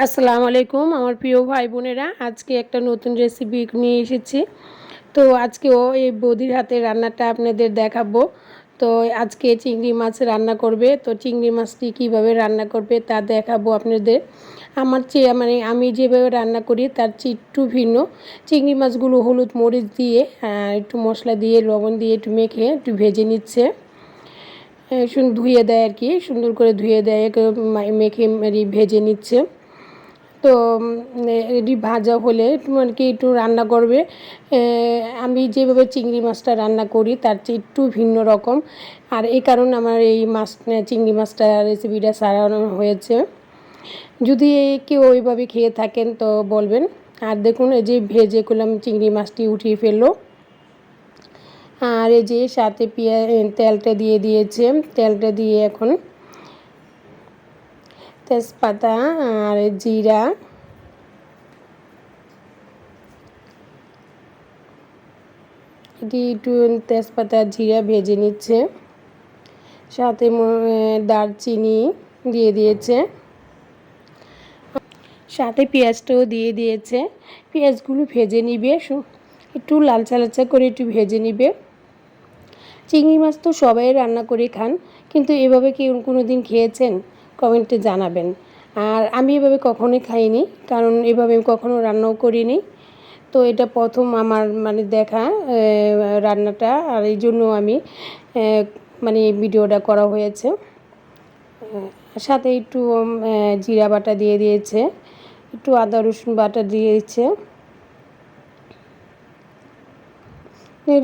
আসসালামু আলাইকুম, আমার প্রিয় ভাই বোনেরা। আজকে একটা নতুন রেসিপি নিয়ে এসেছি। তো আজকেও এই বৌদির হাতে রান্নাটা আপনাদের দেখাবো। তো আজকে চিংড়ি মাছ রান্না করবে। তো চিংড়ি মাছটি কীভাবে রান্না করবে তা দেখাবো আপনাদের। আমার চেয়ে মানে আমি যেভাবে রান্না করি তার চেয়ে একটু ভিন্ন। চিংড়ি মাছগুলো হলুদ মরিচ দিয়ে একটু মশলা দিয়ে, লবণ দিয়ে একটু মেখে একটু ভেজে নিচ্ছে। ধুয়ে দেয় আর কি। সুন্দর করে ধুয়ে দেয় মেখে ভেজে নিচ্ছে। তো এটি ভাজা হলে আর কি একটু রান্না করবে। আমি যেভাবে চিংড়ি মাছটা রান্না করি তার চেয়ে একটু ভিন্ন রকম। আর এই কারণে আমার এই মাছ চিংড়ি মাছটা রেসিপিটা সারানো হয়েছে। যদি কেউ ওইভাবে খেয়ে থাকেন তো বলবেন। আর দেখুন, এই যে ভেজে করলাম চিংড়ি মাছটি উঠিয়ে ফেলল। আর এই যে সাথে পেঁয়াজ, তেলটা দিয়ে দিয়েছে। তেলটা দিয়ে এখন তেজপাতা আর জিরা। এটি একটু তেজপাতা, জিরা ভেজে নিচ্ছে। সাথে দারচিনি দিয়ে দিয়েছে। সাথে পেঁয়াজটাও দিয়ে দিয়েছে। পেঁয়াজগুলো ভেজে নিবে একটু লালচা লালচা করে একটু ভেজে নিবে। চিংড়ি মাছ তো সবাই রান্না করে খান, কিন্তু এভাবে কি কোনো দিন খেয়েছেন? কমেন্টে জানাবেন। আর আমি এভাবে কখনোই খাইনি, কারণ এভাবে আমি কখনো রান্নাও করিনি। তো এটা প্রথম আমার মানে দেখা রান্নাটা, আর এই জন্য আমি মানে ভিডিওটা করা হয়েছে। সাথে একটু জিরা বাটা দিয়ে দিয়েছে, একটু আদা রসুন বাটা দিয়েছে।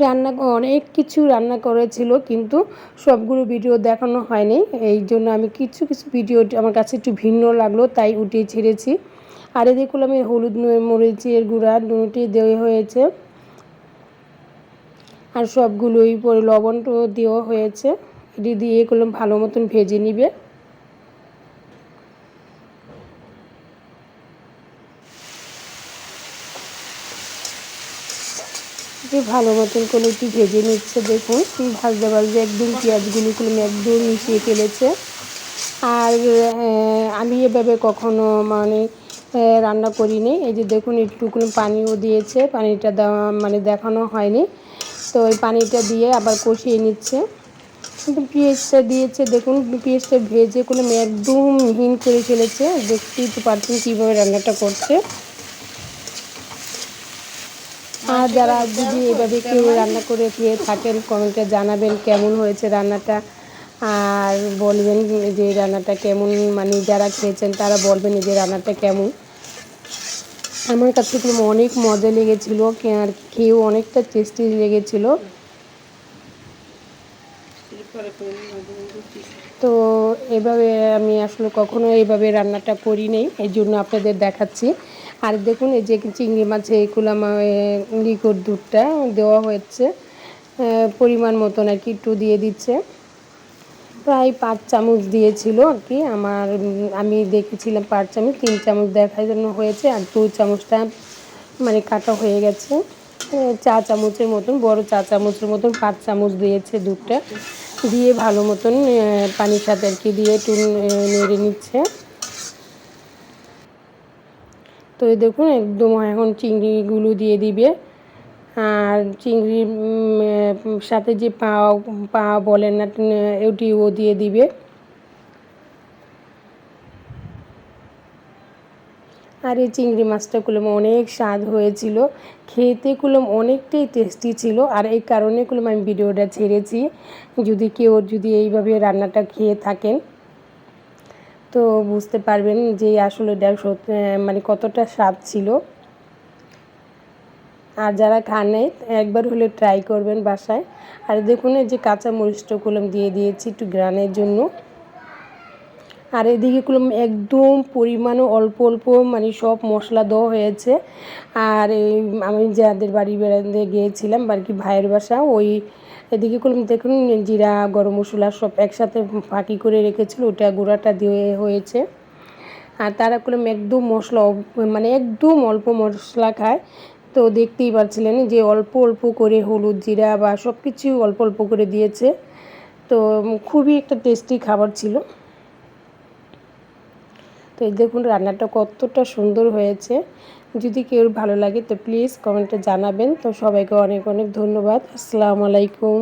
রান্না অনেক কিছু রান্না করেছিল, কিন্তু সবগুলো ভিডিও দেখানো হয়নি। এই জন্য আমি কিছু কিছু ভিডিও আমার কাছে একটু ভিন্ন লাগল, তাই উঠিয়ে ছেড়েছি। আর এদিকে করলাম হলুদ মরিচের গুঁড়া, দুটি দেওয়া হয়েছে। আর সবগুলোই পরে লবণটাও দেওয়া হয়েছে। এটি দিয়ে করলাম ভালো মতন ভেজে নিবে। যে ভালো মতন করে একটু ভেজে নিচ্ছে, দেখুন, ভাজতে ভাজতে একদম পেঁয়াজগুলি একদম মিশিয়ে ফেলেছে। আর আমি এভাবে কখনো মানে রান্না করিনি। এই যে দেখুন, একটুকুনি পানিও দিয়েছে, পানিটা দেওয়া মানে দেখানো হয়নি। তো ওই পানিটা দিয়ে আবার কষিয়ে নিচ্ছে। কিন্তু পেঁয়াজটা দিয়েছে, দেখুন, পেঁয়াজটা ভেজে কোনো একদম মিহিন করে ফেলেছে। দেখতেই তো পারছেন কীভাবে রান্নাটা করছে। আর যারা যদি এভাবে কেউ রান্না করে খেয়ে থাকেন, কমেন্টে জানাবেন কেমন হয়েছে রান্নাটা। আর বলবেন যে রান্নাটা কেমন মানে যারা খেয়েছেন তারা বলবেন যে রান্নাটা কেমন। আমার কাছে খুব অনেক মজা লেগেছিলো আর খেয়েও অনেকটা টেস্টি লেগেছিলো। তো এভাবে আমি আসলে কখনো এইভাবে রান্নাটা করি নেই, এই জন্য আপনাদের দেখাচ্ছি। আর দেখুন, এই যে চিংড়ি মাছে এগুলো লিকুর দুধটা দেওয়া হয়েছে পরিমাণ মতন আর কি একটু দিয়ে দিচ্ছে। প্রায় পাঁচ চামচ দিয়েছিল আর কি। আমার, আমি দেখেছিলাম পাঁচ চামচ, তিন চামচ দেখার জন্য হয়েছে আর দু চামচটা মানে কাটা হয়ে গেছে। চা চামচের মতন, বড় চা চামচের মতন পাঁচ চামচ দিয়েছে দুধটা। দিয়ে ভালো মতন পানির সাথে আর কি দিয়ে একটু নেড়ে নিচ্ছে। তো দেখুন, একদম এখন চিংড়িগুলো দিয়ে দিবে। আর চিংড়ির সাথে যে পা পা বলেন না ওটি ও দিয়ে দিবে। আর এই চিংড়ি মাছটা কুলম অনেক স্বাদ হয়েছিল। খেতে কুলম অনেকটাই টেস্টি ছিল। আর এই কারণে কুলম আমি ভিডিওটা ছেড়েছি। যদি কেউ, যদি এইভাবে রান্নাটা খেয়ে থাকেন তো বুঝতে পারবেন যে আসলে মানে কতটা স্বাদ ছিল। আর যারা খান একবার হলে ট্রাই করবেন বাসায়। আর দেখুন এই যে কাঁচা মরিচটা কলম দিয়ে দিয়েছি একটু গ্রানের জন্য। আর এদিকে কলম একদম পরিমাণও অল্প অল্প মানে সব মশলা দেওয়া হয়েছে। আর আমি যাদের বাড়ি বেড়াতে গিয়েছিলাম, আর কি ভাইয়ের বাসা, ওই এদিকে করলাম দেখুন, জিরা, গরম মশলা সব একসাথে ফাঁকি করে রেখেছিল, ওটা গুঁড়াটা দিয়ে হয়েছে। আর তারা করলাম একদম মশলা মানে একদম অল্প মশলা খায়। তো দেখতেই পারছিলেন যে অল্প অল্প করে হলুদ, জিরা বা সব কিছু অল্প অল্প করে দিয়েছে। তো খুবই একটা টেস্টি খাবার ছিল। তো এই দেখুন রান্নাটা কতটা সুন্দর হয়েছে। যদি কেউ ভালো লাগে তো প্লিজ কমেন্টে জানাবেন। তো সবাইকে অনেক অনেক ধন্যবাদ। আসসালামু আলাইকুম।